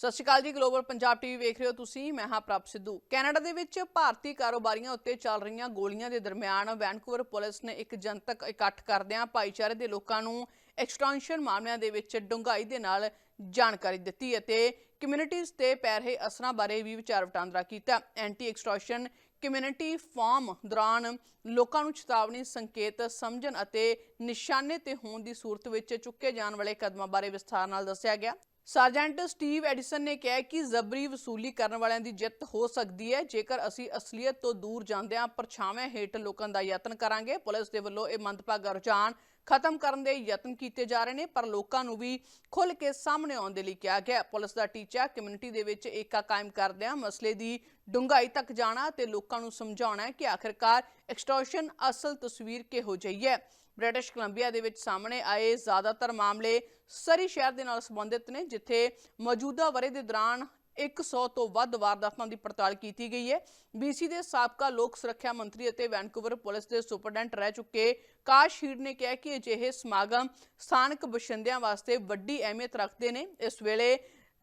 ਸਤਿ ਸ਼੍ਰੀ ਅਕਾਲ ਜੀ global Punjab TV ਵੇਖ ਰਹੇ ਹੋ ਤੁਸੀਂ, ਮੈਂ ਹਾਂ ਪ੍ਰਭ ਸਿੱਧੂ। ਕੈਨੇਡਾ ਦੇ ਵਿੱਚ ਭਾਰਤੀ ਕਾਰੋਬਾਰੀਆਂ ਉੱਤੇ ਚੱਲ ਰਹੀਆਂ ਗੋਲੀਆਂ ਦੇ ਦਰਮਿਆਨ ਵੈਨਕੂਵਰ ਪੁਲਿਸ ਨੇ ਇੱਕ ਜਨਤਕ ਇਕੱਠ ਕਰਦਿਆਂ ਭਾਈਚਾਰੇ ਦੇ ਲੋਕਾਂ ਨੂੰ ਐਕਸਟੈਂਸ਼ਨ ਮਾਮਲਿਆਂ ਦੇ ਵਿੱਚ ਡੂੰਘਾਈ ਦੇ ਨਾਲ ਜਾਣਕਾਰੀ ਦਿੱਤੀ ਅਤੇ ਕਮਿਊਨਿਟੀਜ਼ ਤੇ ਪੈ ਰਹੇ ਅਸਰਾਂ ਬਾਰੇ ਵੀ ਵਿਚਾਰ ਵਟਾਂਦਰਾ ਕੀਤਾ। ਐਂਟੀ ਐਕਸਟ੍ਰੈਸ਼ਨ ਕਮਿਊਨਿਟੀ ਫਾਰਮ ਦੌਰਾਨ ਲੋਕਾਂ ਨੂੰ ਚੇਤਾਵਨੀ, ਸੰਕੇਤ, ਸਮਝਣ ਅਤੇ ਨਿਸ਼ਾਨੇ ਤੇ ਹੋਣ ਦੀ ਸੂਰਤ ਵਿੱਚ ਚੁੱਕੇ ਜਾਣ ਵਾਲੇ ਕਦਮਾਂ ਬਾਰੇ ਵਿਸਥਾਰ ਨਾਲ ਦੱਸਿਆ ਗਿਆ। ਸਰਜੈਂਟ ਸਟੀਵ ਐਡੀਸਨ ਨੇ ਕਿਹਾ ਕਿ ਜ਼ਬਰੀ ਵਸੂਲੀ ਕਰਨ ਵਾਲਿਆਂ ਦੀ ਜਿੱਤ ਹੋ ਸਕਦੀ ਹੈ। ਜੇਕਰ ਅਸੀਂ ਅਸਲੀਅਤ ਤੋਂ ਦੂਰ ਜਾਂਦਿਆਂ ਪਰਛਾਵੇਂ ਹੇਠ ਲੋਕਾਂ ਦਾ ਯਤਨ ਕਰਾਂਗੇ। ਪੁਲਿਸ ਦੇ ਵੱਲੋਂ ਇਹ ਮੰਦਭਾਗਾ ਰੁਝਾਨ ਖਤਮ ਕਰਨ ਦੇ ਯਤਨ ਕੀਤੇ ਜਾ ਰਹੇ ਨੇ, ਪਰ ਲੋਕਾਂ ਨੂੰ ਵੀ ਖੁੱਲ ਕੇ ਸਾਹਮਣੇ ਆਉਣ ਦੇ ਲਈ ਕਿਹਾ ਗਿਆ ਪੁਲਿਸ ਦਾ ਟੀਚਾ ਕਮਿਊਨਿਟੀ ਦੇ ਵਿੱਚ ਏਕਾ ਕਾਇਮ ਕਰਦਿਆਂ ਮਸਲੇ ਦੀ ਡੂੰਘਾਈ ਤੱਕ ਜਾਣਾ ਤੇ ਲੋਕਾਂ ਨੂੰ ਸਮਝਾਉਣਾ ਹੈ ਕਿ ਆਖਿਰਕਾਰ ਐਕਸਟੋਰਸ਼ਨ ਅਸਲ ਤਸਵੀਰ ਕਿਹੋ ਜਿਹੀ ਹੈ। ਬ੍ਰਿਟਿਸ਼ ਕੋਲੰਬੀਆ ਦੇ ਵਿੱਚ ਸਾਹਮਣੇ ਆਏ ਜ਼ਿਆਦਾਤਰ ਮਾਮਲੇ ਸਰੀ ਸ਼ਹਿਰ ਦੇ ਨਾਲ ਸੰਬੰਧਿਤ ਨੇ, ਜਿੱਥੇ ਮੌਜੂਦਾ ਵਰੇ ਦੇ ਦੌਰਾਨ 100 ਤੋਂ ਵੱਧ ਵਾਰਦਾਤਾਂ ਦੀ ਪੜਤਾਲ ਕੀਤੀ ਗਈ ਹੈ। ਬੀਸੀ ਦੇ ਸਾਬਕਾ ਲੋਕ ਸੁਰੱਖਿਆ ਮੰਤਰੀ ਅਤੇ ਵੈਨਕੂਵਰ ਪੁਲਿਸ ਦੇ ਸੁਪਰਡੈਂਟ ਰਹਿ ਚੁੱਕੇ ਕਾਸ਼ ਹੀਰ ਨੇ ਕਿਹਾ ਕਿ ਅਜਿਹੇ ਸਮਾਗਮ ਸਥਾਨਕ ਬਸ਼ਿੰਦਿਆਂ ਵਾਸਤੇ ਵੱਡੀ ਅਹਿਮੀਅਤ ਰੱਖਦੇ ਨੇ। ਇਸ ਵੇਲੇ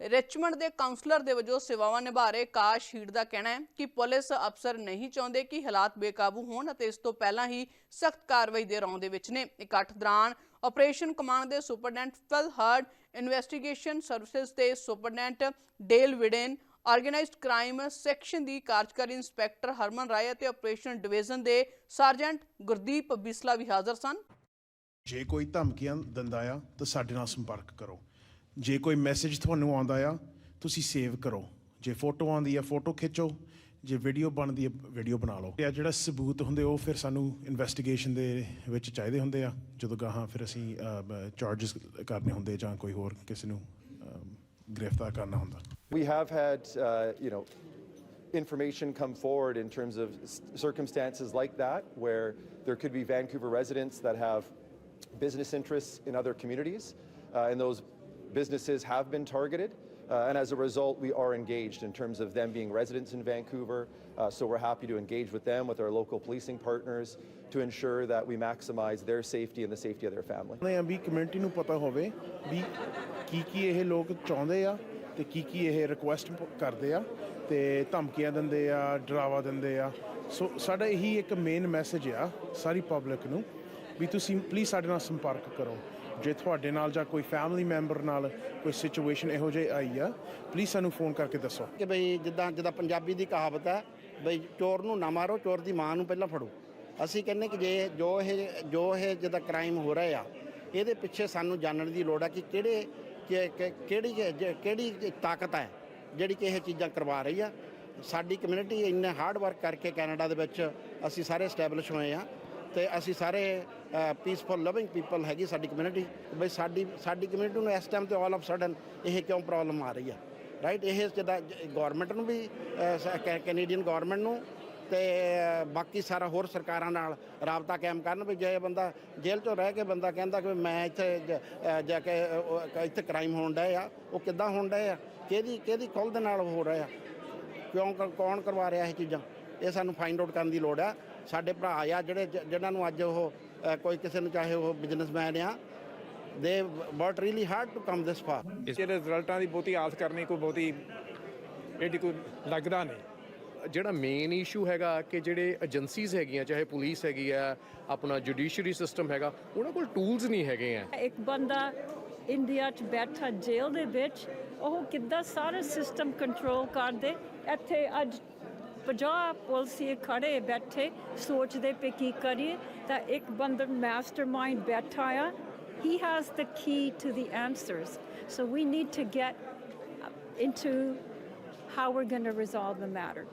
ਰਿਚਮੰਡ ਦੇ ਕਾਉਂਸਲਰ ਦੇ ਵਜੋਂ ਸੇਵਾਵਾਂ ਨਿਭਾ ਰਹੇ ਕਾਸ਼ ਹੀਡ ਦਾ ਕਹਿਣਾ ਹੈ ਕਿ ਪੁਲਿਸ ਅਫਸਰ ਨਹੀਂ ਚਾਹੁੰਦੇ ਕਿ ਹਾਲਾਤ ਬੇਕਾਬੂ ਹੋਣ ਅਤੇ ਇਸ ਤੋਂ ਪਹਿਲਾਂ ਹੀ ਸਖਤ ਕਾਰਵਾਈ ਦੇ ਰੌਂ ਦੇ ਵਿੱਚ ਨੇ। ਇਕੱਠ ਦੌਰਾਨ ਆਪਰੇਸ਼ਨ ਕਮਾਂਡ ਦੇ superintendent Phil Hurd investigation services ਦੇ superintendent Dale Widden organized crime section ਦੀ ਕਾਰਜਕਾਰੀ ਇੰਸਪੈਕਟਰ ਹਰਮਨ ਰਾਏ ਅਤੇ ਆਪਰੇਸ਼ਨ ਡਿਵੀਜ਼ਨ ਦੇ ਸਰਜੈਂਟ ਗੁਰਦੀਪ ਬਿਸਲਾ ਵੀ ਹਾਜ਼ਰ ਸਨ। ਜੇ ਕੋਈ ਧਮਕੀਆਂ ਦਿੰਦਾ ਆ ਤਾਂ ਸਾਡੇ ਨਾਲ ਸੰਪਰਕ ਕਰੋ। ਜੇ ਕੋਈ ਮੈਸੇਜ ਤੁਹਾਨੂੰ ਆਉਂਦਾ ਆ ਤੁਸੀਂ ਸੇਵ ਕਰੋ। ਜੇ ਫੋਟੋ ਆਉਂਦੀ ਆ ਫੋਟੋ ਖਿੱਚੋ। ਜੇ ਵੀਡੀਓ ਬਣਦੀ ਵੀਡੀਓ ਬਣਾ ਲਓ। ਜਿਹੜਾ ਸਬੂਤ ਹੁੰਦੇ ਉਹ ਫਿਰ ਸਾਨੂੰ ਇਨਵੈਸਟੀਗੇਸ਼ਨ ਦੇ ਵਿੱਚ ਚਾਹੀਦੇ ਹੁੰਦੇ ਆ। ਜਦੋਂ ਗਾਹਾਂ ਫਿਰ ਅਸੀਂ ਚਾਰजेस ਕਰਨੇ ਹੁੰਦੇ ਜਾਂ ਕੋਈ ਹੋਰ ਕਿਸੇ ਨੂੰ ਗ੍ਰਿਫਤਾਰ ਕਰਨਾ ਹੁੰਦਾ। We have had uh, you know information come forward in terms of circumstances like that where there could be Vancouver residents that have business interests in other communities. Uh, and those businesses have been targeted. Uh, and as a result, we are engaged in terms of them being residents in Vancouver. Uh, so we're happy to engage with them, with our local policing partners, to ensure that we maximize their safety and the safety of their family. ਚਾਹੁੰਦੇ ਆ ਵੀ community ਨੂੰ ਪਤਾ ਹੋਵੇ ਵੀ ਕੀ ਕੀ ਇਹ ਲੋਕ ਚਾਹੁੰਦੇ ਆ ਤੇ ਕੀ ਕੀ ਇਹ ਰਿਕੁਐਸਟ ਕਰਦੇ ਆ ਤੇ ਧਮਕੀਆਂ ਦਿੰਦੇ ਆ ਡਰਾਵਾ ਦਿੰਦੇ ਆ ਸੋ ਸਾਡਾ ਇਹੀ ਇੱਕ ਮੇਨ ਮੈਸੇਜ ਆ ਸਾਰੀ ਪਬਲਿਕ ਨੂੰ ਵੀ ਤੁਸੀਂ ਪਲੀਜ਼ ਸਾਡੇ ਨਾਲ ਸੰਪਰਕ ਕਰੋ ਜੇ ਤੁਹਾਡੇ ਨਾਲ ਜਾਂ ਕੋਈ ਫੈਮਿਲੀ ਮੈਂਬਰ ਨਾਲ ਕੋਈ ਸਿਚੁਏਸ਼ਨ ਇਹੋ ਜਿਹੀ ਆਈ ਆ ਪਲੀਜ਼ ਸਾਨੂੰ ਫੋਨ ਕਰਕੇ ਦੱਸੋ। ਕਿ ਬਈ ਜਿੱਦਾਂ ਜਿੱਦਾਂ ਪੰਜਾਬੀ ਦੀ ਕਹਾਵਤ ਹੈ, ਬਈ ਚੋਰ ਨੂੰ ਨਾ ਮਾਰੋ, ਚੋਰ ਦੀ ਮਾਂ ਨੂੰ ਪਹਿਲਾਂ ਫੜੋ। ਅਸੀਂ ਕਹਿੰਦੇ ਕਿ ਜੇ ਜੋ ਇਹ ਜੋ ਇਹ ਜਿੱਦਾਂ ਕ੍ਰਾਈਮ ਹੋ ਰਿਹਾ ਆ, ਇਹਦੇ ਪਿੱਛੇ ਸਾਨੂੰ ਜਾਣਨ ਦੀ ਲੋੜ ਹੈ ਕਿ ਕਿਹੜੇ ਕਿਹੜੀ ਕਿਹੜੀ ਤਾਕਤ ਹੈ ਜਿਹੜੀ ਕਿ ਇਹ ਚੀਜ਼ਾਂ ਕਰਵਾ ਰਹੀ ਆ। ਸਾਡੀ ਕਮਿਊਨਿਟੀ ਇੰਨੇ ਹਾਰਡ ਵਰਕ ਕਰਕੇ ਕੈਨੇਡਾ ਦੇ ਵਿੱਚ ਅਸੀਂ ਸਾਰੇ ਸਟੈਬਲਿਸ਼ ਹੋਏ ਆ। ਤੇ ਅਸੀਂ ਸਾਰੇ ਪੀਸਫੁਲ ਲਵਿੰਗ ਪੀਪਲ ਹੈਗੀ ਸਾਡੀ ਕਮਿਊਨਿਟੀ ਬਈ ਸਾਡੀ ਸਾਡੀ ਕਮਿਊਨਿਟੀ ਨੂੰ ਇਸ ਟਾਈਮ ਤੇ ਆਲ ਆਫ ਸਡਨ ਇਹ ਕਿਉਂ ਪ੍ਰੋਬਲਮ ਆ ਰਹੀ ਆ? ਰਾਈਟ ਇਹ ਜਿੱਦਾਂ ਗਵਰਨਮੈਂਟ ਨੂੰ ਵੀ ਕੈਨੇਡੀਅਨ ਗਵਰਨਮੈਂਟ ਨੂੰ ਤੇ ਬਾਕੀ ਸਾਰਾ ਹੋਰ ਸਰਕਾਰਾਂ ਨਾਲ ਰਾਬਤਾ ਕਾਇਮ ਕਰਨ ਵੀ ਜੇ ਬੰਦਾ ਜੇਲ੍ਹ 'ਚੋਂ ਰਹਿ ਕੇ ਬੰਦਾ ਕਹਿੰਦਾ ਕਿ ਮੈਂ ਇੱਥੇ ਜ- ਜਾ ਕੇ ਇੱਥੇ ਕ੍ਰਾਈਮ ਹੋਣ ਡਿਆ ਆ, ਉਹ ਕਿੱਦਾਂ ਹੋਣ ਡਿਆ ਆ? ਕਿਹਦੀ ਕਿਹਦੀ ਖੁੱਲ੍ਹ ਦੇ ਨਾਲ ਹੋ ਰਿਹਾ? ਕਿਉਂ ਕਰ- ਕੌਣ ਕਰਵਾ ਰਿਹਾ ਇਹ ਚੀਜ਼ਾਂ? ਇਹ ਸਾਨੂੰ ਫਾਈਂਡ ਆਊਟ ਕਰਨ ਦੀ ਲੋੜ ਆ। ਸਾਡੇ ਭਰਾ ਆ ਜਿਹੜੇ ਜਿਨ੍ਹਾਂ ਨੂੰ ਅੱਜ ਉਹ ਕੋਈ ਕਿਸੇ ਨੂੰ ਚਾਹੇ ਉਹ ਬਿਜ਼ਨਸਮੈਨ ਆ they worked really hard to come this far ਇਹਦੇ ਰਿਜ਼ਲਟਾਂ ਦੀ ਬਹੁਤੀ ਆਸ ਕਰਨੀ ਕੋਈ ਬਹੁਤੀ ਇਹਦੀ ਕੋਈ ਲੱਗਦਾ ਨਹੀਂ। ਜਿਹੜਾ ਮੇਨ ਇਸ਼ੂ ਹੈਗਾ ਕਿ ਜਿਹੜੇ ਏਜੰਸੀਜ਼ ਹੈਗੀਆਂ ਚਾਹੇ ਪੁਲਿਸ ਹੈਗੀ ਆ ਆਪਣਾ ਜੁਡੀਸ਼ਰੀ ਸਿਸਟਮ ਹੈਗਾ ਉਹਨਾਂ ਕੋਲ ਟੂਲਸ ਨਹੀਂ ਹੈਗੇ ਆ ਇੱਕ ਬੰਦਾ ਇੰਡੀਆ 'ਚ ਬੈਠਾ ਜੇਲ੍ਹ ਦੇ ਵਿੱਚ ਉਹ ਕਿੱਦਾਂ ਸਾਰਾ ਸਿਸਟਮ ਕੰਟਰੋਲ ਕਰਦੇ ਇੱਥੇ ਅੱਜ 50 ਪੁਲਿਸ ਖੜੇ ਬੈਠੇ, ਸੋਚਦੇ ਪਏ ਕੀ ਕਰੀਏ, ਤਾਂ ਇੱਕ ਬੰਦਾ ਮਾਸਟਰਮਾਈਂਡ ਬੈਠਾ ਆ, he has the key to the answers. So we need to get into how we're going to resolve the matter.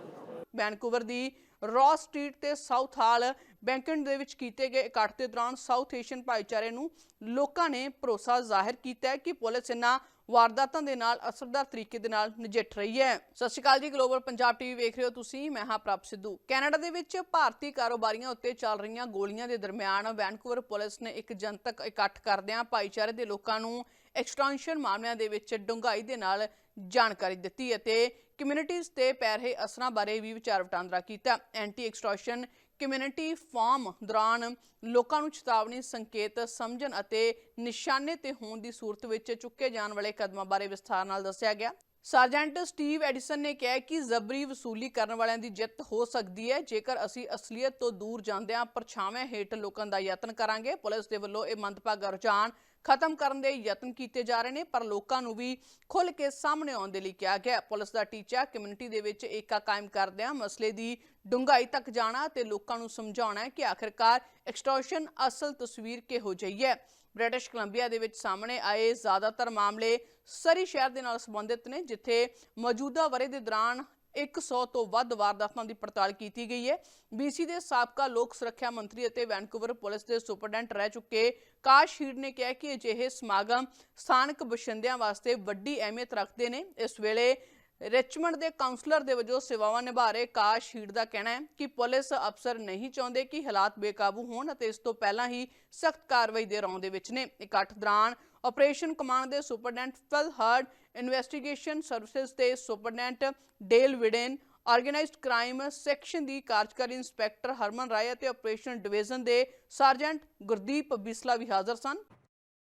Vancouver the Ross street ਤੇ ਸਾਊਥ ਹਾਲ ਬੈਂਕਨ ਦੇ ਵਿੱਚ ਕੀਤੇ ਗਏ ਇਕੱਠ ਦੇ ਦੌਰਾਨ ਸਾਊਥ ਏਸ਼ੀਅਨ ਭਾਈਚਾਰੇ ਨੂੰ ਲੋਕਾਂ ਨੇ ਭਰੋਸਾ ਜ਼ਾਹਿਰ ਕੀਤਾ ਹੈ ਕਿ ਪੁਲਿਸ ਇਹਨਾਂ ਵਾਰਦਾਤਾਂ ਦੇ ਨਾਲ ਅਸਰਦਾਰ ਤਰੀਕੇ ਦੇ ਨਾਲ ਨਜਿੱਠ ਰਹੀ ਹੈ। ਸਤਿ ਸ਼੍ਰੀ ਅਕਾਲ ਜੀ ਗਲੋਬਲ ਪੰਜਾਬ ਟੀਵੀ ਵੇਖ ਰਹੇ ਹੋ ਤੁਸੀਂ, ਮੈਂ ਹਾਂ ਪ੍ਰਭ ਸਿੱਧੂ। ਕੈਨੇਡਾ ਦੇ ਵਿੱਚ ਭਾਰਤੀ ਕਾਰੋਬਾਰੀਆਂ ਉੱਤੇ ਚੱਲ ਰਹੀਆਂ ਗੋਲੀਆਂ ਦੇ ਦਰਮਿਆਨ ਵੈਨਕੂਵਰ ਪੁਲਿਸ ਨੇ ਇੱਕ ਜਨਤਕ ਇਕੱਠ ਕਰਦਿਆਂ ਭਾਈਚਾਰੇ ਦੇ ਲੋਕਾਂ ਨੂੰ ਐਕਸਟੈਂਸ਼ਨ ਮਾਮਲਿਆਂ ਦੇ ਵਿੱਚ ਡੂੰਘਾਈ ਦੇ ਨਾਲ ਜਾਣਕਾਰੀ ਦਿੱਤੀ ਅਤੇ ਕਮਿਊਨਿਟੀਜ਼ ਤੇ ਪੈ ਰਹੇ ਅਸਰਾਂ ਬਾਰੇ ਵੀ ਵਿਚਾਰ ਵਟਾਂਦਰਾ ਕੀਤਾ। ਐਂਟੀ ਐਕਸਟ੍ਰੈਸ਼ਨ ਕਮਿਊਨਿਟੀ ਫਾਰਮ ਦੌਰਾਨ ਲੋਕਾਂ ਨੂੰ ਚੇਤਾਵਨੀ, ਸੰਕੇਤ, ਸਮਝਣ ਅਤੇ ਨਿਸ਼ਾਨੇ ਤੇ ਹੋਣ ਦੀ ਸੂਰਤ ਵਿੱਚ ਚੁੱਕੇ ਜਾਣ ਵਾਲੇ ਕਦਮਾਂ ਬਾਰੇ ਵਿਸਥਾਰ ਨਾਲ ਦੱਸਿਆ ਗਿਆ। ਸਰਜੈਂਟ ਸਟੀਵ ਐਡੀਸਨ ਨੇ ਕਿਹਾ ਕਿ ਜ਼ਬਰੀ ਵਸੂਲੀ ਕਰਨ ਵਾਲਿਆਂ ਦੀ ਜਿੱਤ ਹੋ ਸਕਦੀ ਹੈ। ਜੇਕਰ ਅਸੀਂ ਅਸਲੀਅਤ ਤੋਂ ਦੂਰ ਜਾਂਦਿਆਂ ਪਰਛਾਵੇਂ ਹੇਠ ਲੋਕਾਂ ਦਾ ਯਤਨ ਕਰਾਂਗੇ, ਪੁਲਿਸ ਦੇ ਵੱਲੋਂ ਇਹ ਮੰਦਭਾਗਾ ਰੁਝਾਨ ਖਤਮ ਕਰਨ ਦੇ ਯਤਨ ਕੀਤੇ ਜਾ ਰਹੇ ਨੇ, ਪਰ ਲੋਕਾਂ ਨੂੰ ਵੀ ਖੁੱਲ੍ਹ ਕੇ ਸਾਹਮਣੇ ਆਉਣ ਦੇ ਲਈ ਕਿਹਾ ਗਿਆ ਪੁਲਿਸ ਦਾ ਟੀਚਾ ਕਮਿਊਨਿਟੀ ਦੇ ਵਿੱਚ ਏਕਾ ਕਾਇਮ ਕਰਦਿਆਂ ਮਸਲੇ ਦੀ ਡੂੰਘਾਈ ਤੱਕ ਜਾਣਾ ਤੇ ਲੋਕਾਂ ਨੂੰ ਸਮਝਾਉਣਾ ਹੈ ਕਿ ਆਖਿਰਕਾਰ ਐਕਸਟੋਰਸ਼ਨ ਅਸਲ ਤਸਵੀਰ ਕਿਹੋ ਜਿਹੀ ਹੈ। ਬ੍ਰਿਟਿਸ਼ ਕੋਲੰਬੀਆ ਦੇ ਵਿੱਚ ਸਾਹਮਣੇ ਆਏ ਜ਼ਿਆਦਾਤਰ ਮਾਮਲੇ ਸਰੀ ਸ਼ਹਿਰ ਦੇ ਨਾਲ ਸੰਬੰਧਿਤ ਨੇ, ਜਿੱਥੇ ਮੌਜੂਦਾ ਵਰੇ ਦੇ ਦੌਰਾਨ 100 ਤੋਂ ਵੱਧ ਵਾਰਦਾਤਾਂ ਦੀ ਪੜਤਾਲ ਕੀਤੀ ਗਈ ਹੈ। BC ਦੇ ਸਾਬਕਾ ਲੋਕ ਸੁਰੱਖਿਆ ਮੰਤਰੀ ਅਤੇ ਵੈਨਕੂਵਰ ਪੁਲਿਸ ਦੇ ਸੁਪਰਡੈਂਟ ਰਹਿ ਚੁੱਕੇ ਕਾਸ਼ ਹੀਡ ਨੇ ਕਿਹਾ ਕਿ ਅਜਿਹੇ ਸਮਾਗਮ ਸਥਾਨਕ ਬਸ਼ਿੰਦਿਆਂ ਵਾਸਤੇ ਵੱਡੀ ਅਹਿਮੀਅਤ ਰੱਖਦੇ ਨੇ। ਇਸ ਵੇਲੇ ਰਿਚਮੰਡ ਦੇ ਕਾਉਂਸਲਰ ਦੇ ਵਜੋਂ ਸੇਵਾਵਾਂ ਨਿਭਾ ਰਹੇ ਕਾਸ਼ ਹੀਡ ਦਾ ਕਹਿਣਾ ਹੈ ਕਿ ਪੁਲਿਸ ਅਫਸਰ ਨਹੀਂ ਚਾਹੁੰਦੇ ਕਿ ਹਾਲਾਤ ਬੇਕਾਬੂ ਹੋਣ ਅਤੇ ਇਸ ਤੋਂ ਪਹਿਲਾਂ ਹੀ ਸਖਤ ਕਾਰਵਾਈ ਦੇ ਰੌਂ ਦੇ ਵਿੱਚ ਨੇ। ਇਕੱਠ ਦੌਰਾਨ ਆਪਰੇਸ਼ਨ ਕਮਾਂਡ ਦੇ superintendent Phil Hurd, investigation services ਦੇ superintendent Dale Widden, organized crime section ਦੀ ਕਾਰਜਕਾਰੀ ਇੰਸਪੈਕਟਰ ਹਰਮਨ ਰਾਏ ਅਤੇ ਆਪਰੇਸ਼ਨ ਡਿਵੀਜ਼ਨ ਦੇ ਸਰਜੈਂਟ ਗੁਰਦੀਪ ਬਿਸਲਾ ਵੀ ਹਾਜ਼ਰ ਸਨ।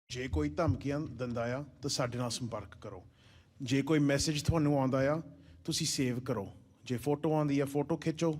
ਜੇ ਕੋਈ ਧਮਕੀਆਂ ਦਿੰਦਾ ਆ, ਤਾਂ ਸਾਡੇ ਨਾਲ ਸੰਪਰਕ ਕਰੋ। ਜੇ ਕੋਈ ਮੈਸੇਜ ਤੁਹਾਨੂੰ ਆਉਂਦਾ ਆ, ਤੁਸੀਂ ਸੇਵ ਕਰੋ। ਜੇ ਫੋਟੋ ਆਉਂਦੀ ਆ, ਫੋਟੋ ਖਿੱਚੋ।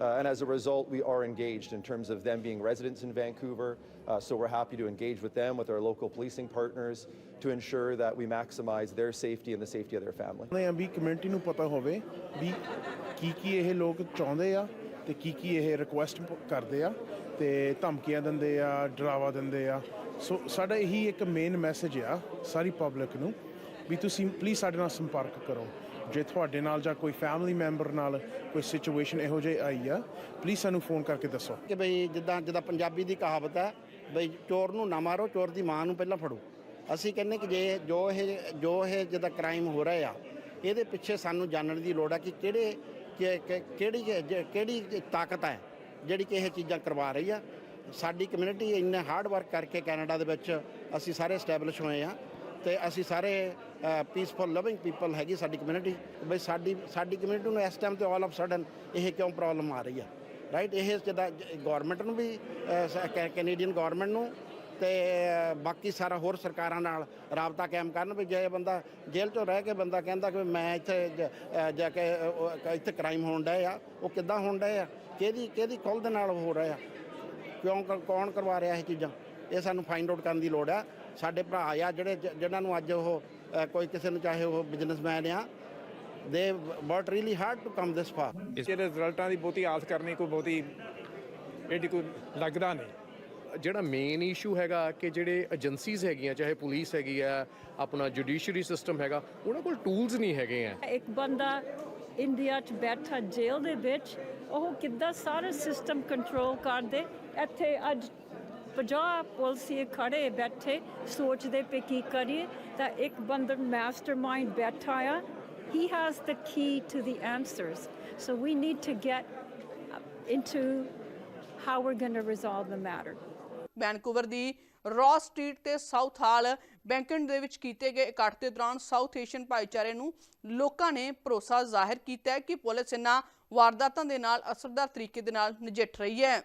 Uh, and as a result, we are engaged in terms of them being residents in Vancouver. Uh, so we're happy to engage with them, with our local policing partners, to ensure that we maximize their safety and the safety of their family. ਚਾਹੁੰਦੇ ਆ ਵੀ community ਨੂੰ ਪਤਾ ਹੋਵੇ ਵੀ ਕੀ ਕੀ ਇਹ ਲੋਕ ਚਾਹੁੰਦੇ ਆ ਤੇ ਕੀ ਕੀ ਇਹ ਰਿਕੁਐਸਟ ਕਰਦੇ ਆ ਤੇ ਧਮਕੀਆਂ ਦਿੰਦੇ ਆ ਡਰਾਵਾ ਦਿੰਦੇ ਆ ਸੋ ਸਾਡਾ ਇਹੀ ਇੱਕ ਮੇਨ ਮੈਸੇਜ ਆ ਸਾਰੀ ਪਬਲਿਕ ਨੂੰ ਵੀ ਤੁਸੀਂ ਪਲੀਜ਼ ਸਾਡੇ ਨਾਲ ਸੰਪਰਕ ਕਰੋ ਜੇ ਤੁਹਾਡੇ ਨਾਲ ਜਾਂ ਕੋਈ ਫੈਮਿਲੀ ਮੈਂਬਰ ਨਾਲ ਕੋਈ ਸਿਚੁਏਸ਼ਨ ਇਹੋ ਜਿਹੀ ਆਈ ਆ ਪਲੀਜ਼ ਸਾਨੂੰ ਫੋਨ ਕਰਕੇ ਦੱਸੋ। ਕਿ ਬਈ ਜਿੱਦਾਂ ਜਿੱਦਾਂ ਪੰਜਾਬੀ ਦੀ ਕਹਾਵਤ ਹੈ, ਬਈ ਚੋਰ ਨੂੰ ਨਾ ਮਾਰੋ, ਚੋਰ ਦੀ ਮਾਂ ਨੂੰ ਪਹਿਲਾਂ ਫੜੋ। ਅਸੀਂ ਕਹਿੰਨੇ ਕਿ ਜੇ, ਜੋ ਇਹ ਜੋ ਇਹ ਜਿਹਦਾ ਕ੍ਰਾਈਮ ਹੋ ਰਿਹਾ ਆ, ਇਹਦੇ ਪਿੱਛੇ ਸਾਨੂੰ ਜਾਣਨ ਦੀ ਲੋੜ ਆ ਕਿ ਕਿਹੜੇ ਕਿਹੜੀ ਕਿਹੜੀ ਤਾਕਤ ਹੈ, ਜਿਹੜੀ ਕਿ ਇਹ ਚੀਜ਼ਾਂ ਕਰਵਾ ਰਹੀ ਆ। ਸਾਡੀ ਕਮਿਊਨਿਟੀ ਇੰਨੇ ਹਾਰਡ ਵਰਕ ਕਰਕੇ ਕੈਨੇਡਾ ਦੇ ਵਿੱਚ ਅਸੀਂ ਸਾਰੇ ਸਟੈਬਲਿਸ਼ ਹੋਏ ਆ। ਤੇ ਅਸੀਂ ਸਾਰੇ ਪੀਸਫੁਲ ਲਵਿੰਗ ਪੀਪਲ ਹੈਗੀ ਸਾਡੀ ਕਮਿਊਨਿਟੀ ਬਈ ਸਾਡੀ ਸਾਡੀ ਕਮਿਊਨਿਟੀ ਨੂੰ ਇਸ ਟਾਈਮ ਤੇ ਆਲ ਆਫ ਸਡਨ ਇਹ ਕਿਉਂ ਪ੍ਰੋਬਲਮ ਆ ਰਹੀ ਆ? ਰਾਈਟ ਇਹ ਜਿਹਦਾ ਗਵਰਨਮੈਂਟ ਨੂੰ ਵੀ ਕੈਨੇਡੀਅਨ ਗਵਰਨਮੈਂਟ ਨੂੰ ਤੇ ਬਾਕੀ ਸਾਰਾ ਹੋਰ ਸਰਕਾਰਾਂ ਨਾਲ ਰਾਬਤਾ ਕਾਇਮ ਕਰਨ ਵੀ ਜੇ ਬੰਦਾ ਜੇਲ੍ਹ ਚੋਂ ਰਹਿ ਕੇ ਬੰਦਾ ਕਹਿੰਦਾ ਕਿ ਮੈਂ ਇੱਥੇ ਜਾ ਕੇ ਇੱਥੇ ਕ੍ਰਾਈਮ ਹੋਣ ਡਿਆ ਆ, ਉਹ ਕਿੱਦਾਂ ਹੋਣ ਡਿਆ ਆ? ਕਿਹਦੀ ਕਿਹਦੀ ਕੁੱਲ ਦੇ ਨਾਲ ਹੋ ਰਿਹਾ? ਕਿਉਂ ਕਰ- ਕੌਣ ਕਰਵਾ ਰਿਹਾ ਇਹ ਚੀਜ਼ਾਂ? ਇਹ ਸਾਨੂੰ ਫਾਈਂਡ ਆਊਟ ਕਰਨ ਦੀ ਲੋੜ ਆ। ਸਾਡੇ ਭਰਾ ਆ ਜਿਹੜੇ ਜਿਨ੍ਹਾਂ ਨੂੰ ਅੱਜ ਉਹ ਕੋਈ ਕਿਸੇ ਨੂੰ ਚਾਹੇ ਉਹ ਬਿਜ਼ਨਸਮੈਨ ਆ they worked really hard to come this far ਇਸ ਦੇ ਰਿਜ਼ਲਟਾਂ ਦੀ ਬਹੁਤੀ ਆਸ ਕਰਨੀ ਕੋਈ ਬਹੁਤੀ ਇਹਦੀ ਕੋਈ ਲੱਗਦਾ ਨਹੀਂ। ਜਿਹੜਾ ਮੇਨ ਇਸ਼ੂ ਹੈਗਾ ਕਿ ਜਿਹੜੇ ਏਜੰਸੀਜ਼ ਹੈਗੀਆਂ ਚਾਹੇ ਪੁਲਿਸ ਹੈਗੀ ਆ ਆਪਣਾ ਜੁਡੀਸ਼ਰੀ ਸਿਸਟਮ ਹੈਗਾ ਉਹਨਾਂ ਕੋਲ ਟੂਲਸ ਨਹੀਂ ਹੈਗੇ ਆ ਇੱਕ ਬੰਦਾ ਇੰਡੀਆ 'ਚ ਬੈਠਾ ਜੇਲ੍ਹ ਦੇ ਵਿੱਚ ਉਹ ਕਿੱਦਾਂ ਸਾਰੇ ਸਿਸਟਮ ਕੰਟਰੋਲ ਕਰਦੇ ਇੱਥੇ ਅੱਜ 50 ਪੁਲਿਸੀਏ ਖੜੇ ਬੈਠੇ, ਸੋਚਦੇ ਪਏ ਕੀ ਕਰੀਏ, ਤਾਂ ਇੱਕ ਬੰਦਾ ਮਾਸਟਰਮਾਈਂਡ ਬੈਠਾ ਆ। He has the key to the answers. So we need to get into how we're going to resolve the matter. Vancouver the Ross street ਤੇ ਸਾਊਥ ਹਾਲ ਬੈਂਕਨ ਦੇ ਵਿੱਚ ਕੀਤੇ ਗਏ ਇਕੱਠ ਦੇ ਦੌਰਾਨ ਸਾਊਥ ਏਸ਼ੀਅਨ ਭਾਈਚਾਰੇ ਨੂੰ ਲੋਕਾਂ ਨੇ ਭਰੋਸਾ ਜ਼ਾਹਿਰ ਕੀਤਾ ਹੈ ਕਿ ਪੁਲਿਸ ਇਹਨਾਂ ਵਾਰਦਾਤਾਂ ਦੇ ਨਾਲ ਅਸਰਦਾਰ ਤਰੀਕੇ ਦੇ ਨਾਲ ਨਜਿੱਠ ਰਹੀ ਹੈ।